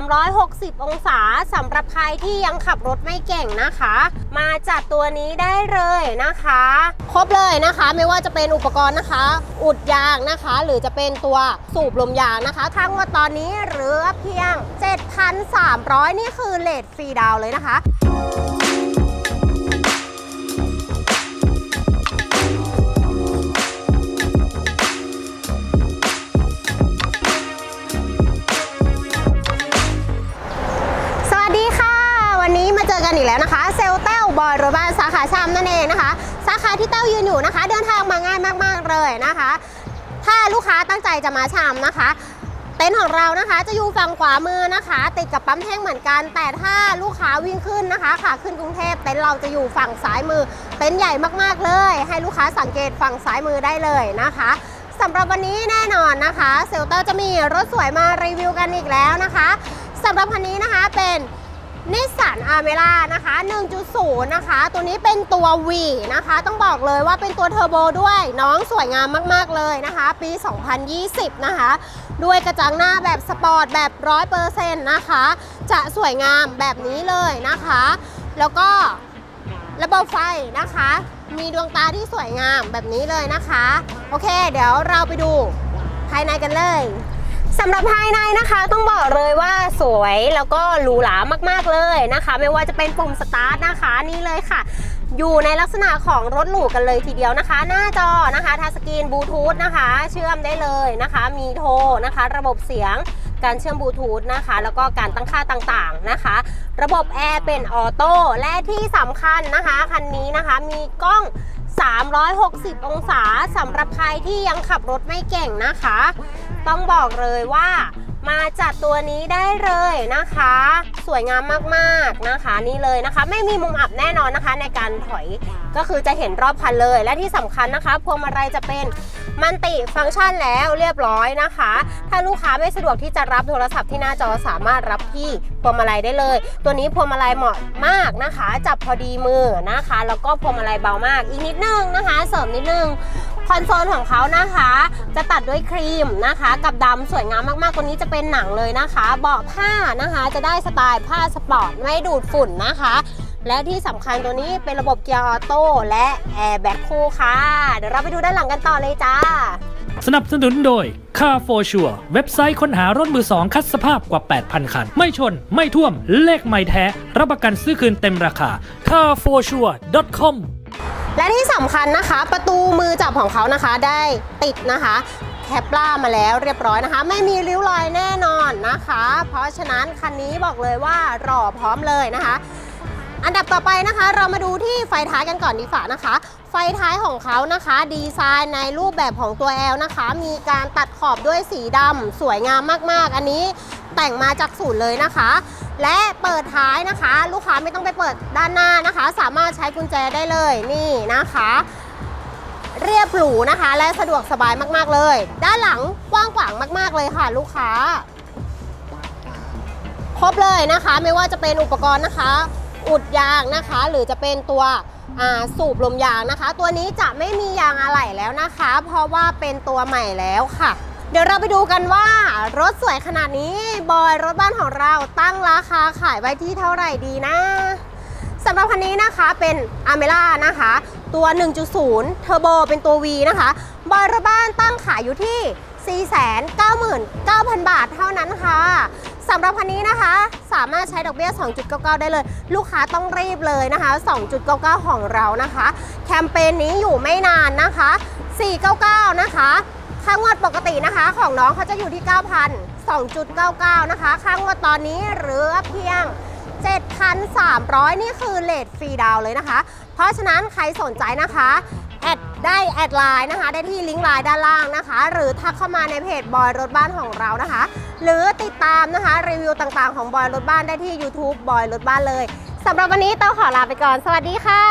360 องศาสำหรับใครที่ยังขับรถไม่เก่งนะคะ มาจัดตัวนี้ได้เลยนะคะ ครบเลยนะคะ ไม่ว่าจะเป็นอุปกรณ์นะคะ อุดยางนะคะ หรือจะเป็นตัวสูบลมยางนะคะ ทั้งหมดตอนนี้เหลือเพียง 7,300 นี่คือเลทฟรีดาวเลยนะคะ แล้วนะคะ เซลเต้าบอยรบ้านสาขาชามนั่นเองนะคะ สาขาที่เต้ายืนอยู่นะคะ เดินทางมาง่ายมาก ๆ เลยนะคะ ถ้าลูกค้าตั้งใจจะมาชามนะคะเต็นท์ของเรานะคะจะอยู่ฝั่งขวามือนะคะ ติดกับปั๊มแท่งเหมือนกัน แต่ถ้าลูกค้าวิ่งขึ้นนะคะขาขึ้นกรุงเทพเต็นท์เราจะอยู่ฝั่งซ้ายมือ เต็นท์ใหญ่มากๆเลย ให้ลูกค้าสังเกตฝั่งซ้ายมือได้เลยนะคะสำหรับวันนี้แน่นอนนะคะ เซลเตอร์จะมีรถสวยมารีวิวกันอีกแล้วนะคะสำหรับคันนี้นะคะเป็น นิสสันอาเมล่านะคะ 1.0 นะคะ ตัวนี้เป็นตัว V นะคะ ต้องบอกเลยว่าเป็นตัวเทอร์โบด้วย น้องสวยงามมาก ๆ เลยนะคะ ปี 2020 นะคะ ด้วยกระจังหน้าแบบสปอร์ตแบบ 100%นะคะ จะสวยงามแบบนี้เลยนะคะ แล้วก็ระบบไฟนะคะ มีดวงตาที่สวยงามแบบนี้เลยนะคะ โอเค เดี๋ยวเราไปดูภายในกันเลย สำหรับภายในนะคะต้องบอกเลยว่าสวยแล้วก็หรูหรามากๆเลยนะคะ ไม่ว่าจะเป็นปุ่มสตาร์ทนะคะนี่เลยค่ะ อยู่ในลักษณะของรถหรูกันเลยทีเดียวนะคะ หน้าจอนะคะทัชสกรีนบลูทูธนะคะ เชื่อมได้เลยนะคะ มีโทรนะคะ ระบบเสียงการเชื่อมบลูทูธนะคะ แล้วก็การตั้งค่าต่างๆนะคะ ระบบแอร์เป็นออโต้และที่สำคัญนะคะคันนี้นะคะมีกล้อง 360 องศาสำหรับใครที่ยังขับรถไม่เก่งนะคะ ต้องบอกเลยว่ามาจัดตัวนี้ได้เลยนะคะ สวยงามมากๆนะคะ นี่เลยนะคะ ไม่มีมุมอับแน่นอนนะคะ ในการถอยก็คือจะเห็นรอบคันเลย และที่สำคัญนะคะพวงมาลัยจะเป็นมันติฟังก์ชันแล้วเรียบร้อยนะคะ ถ้าลูกค้าไม่สะดวกที่จะรับโทรศัพท์ที่หน้าจอสามารถรับที่พวงมาลัยได้เลย ตัวนี้พวงมาลัยเหมาะมากนะคะ จับพอดีมือนะคะ แล้วก็พวงมาลัยเบามากอีกนิดนึงนะคะ เสริมนิดนึง คอนโซลของเขานะคะ จะตัดด้วยครีมนะคะ กับดำสวยงามมากๆตัวนี้จะเป็นหนังเลยนะคะ เบาะผ้านะคะ จะได้สไตล์ผ้าสปอร์ตไม่ดูดฝุ่นนะคะ และที่สำคัญตัวนี้เป็นระบบเกียร์ออโต้และแอร์แบ็คคู่ค่ะ เดี๋ยวเราไปดูด้านหลังกันต่อเลยจ้า สนับสนุนโดย Car for Sure เว็บไซต์ค้นหารถมือสองคัดสภาพกว่า 8,000 คัน ไม่ชน ไม่ท่วม เลขไม่แท้ รับประกันซื้อคืนเต็มราคา carforsure.com และที่สำคัญนะคะ ประตูมือจับของเขานะคะได้ติดนะคะแคปล่ามาแล้วเรียบร้อยนะคะ ไม่มีริ้วรอยแน่นอนนะคะ เพราะฉะนั้นคันนี้บอกเลยว่ารอพร้อมเลยนะคะ อันดับต่อไปนะคะ เรามาดูที่ไฟท้ายกันก่อนดีฝ่านะคะ ไฟท้ายของเขานะคะ ดีไซน์ในรูปแบบของตัว L นะคะ มีการตัดขอบด้วยสีดำสวยงามมากๆ อันนี้แต่งมาจากศูนย์เลยนะคะ และเปิดท้ายนะคะ ลูกค้าไม่ต้องไปเปิดด้านหน้านะคะ สามารถใช้กุญแจได้เลยนี่นะคะ เรียบหรูนะคะ และสะดวกสบายมากๆเลย ด้านหลังกว้างขวางมาก ๆเลยค่ะ ลูกค้า ครบเลยนะคะ ไม่ว่าจะเป็นอุปกรณ์นะคะ อุดยางนะคะ หรือจะเป็นตัวสูบลมยางนะคะ ตัวนี้จะไม่มียางอะไหล่แล้วนะคะ เพราะว่าเป็นตัวใหม่แล้วค่ะ เดี๋ยวเราไปดูกันว่ารถสวยขนาดนี้บอยรถบ้านของเราตั้งราคาขายไว้ที่เท่าไหร่ดีนะสำหรับคันนี้นะคะเป็นอเมล่านะคะ ตัว 1.0 เทอร์โบเป็นตัว V นะคะ บอยรถบ้านตั้งขายอยู่ที่ 499,000 บาทเท่านั้นค่ะสำหรับคันนี้นะคะ สามารถใช้ดอกเบี้ย 2.99 ได้เลย ลูกค้าต้องรีบเลยนะคะ 2.99 ของเรานะคะ แคมเปญนี้อยู่ไม่นานนะคะ 499 นะคะ ค่างวดปกตินะคะของน้องเขาจะอยู่ที่ 9,000 2.99 นะคะ ค่างวดตอนนี้เหลือเพียง 7,300 นี่คือเลทฟรีดาวเลยนะคะ เพราะฉะนั้นใครสนใจนะคะ แอดได้แอดไลน์นะคะ ได้ที่ลิงก์ไลน์ด้านล่างนะคะ หรือทักเข้ามาในเพจบอยรถบ้านของเรานะคะ หรือติดตามนะคะรีวิวต่างๆของบอยรถบ้านได้ที่ YouTube บอยรถบ้านเลยสำหรับวันนี้เต้าขอลาไปก่อน สวัสดีค่ะ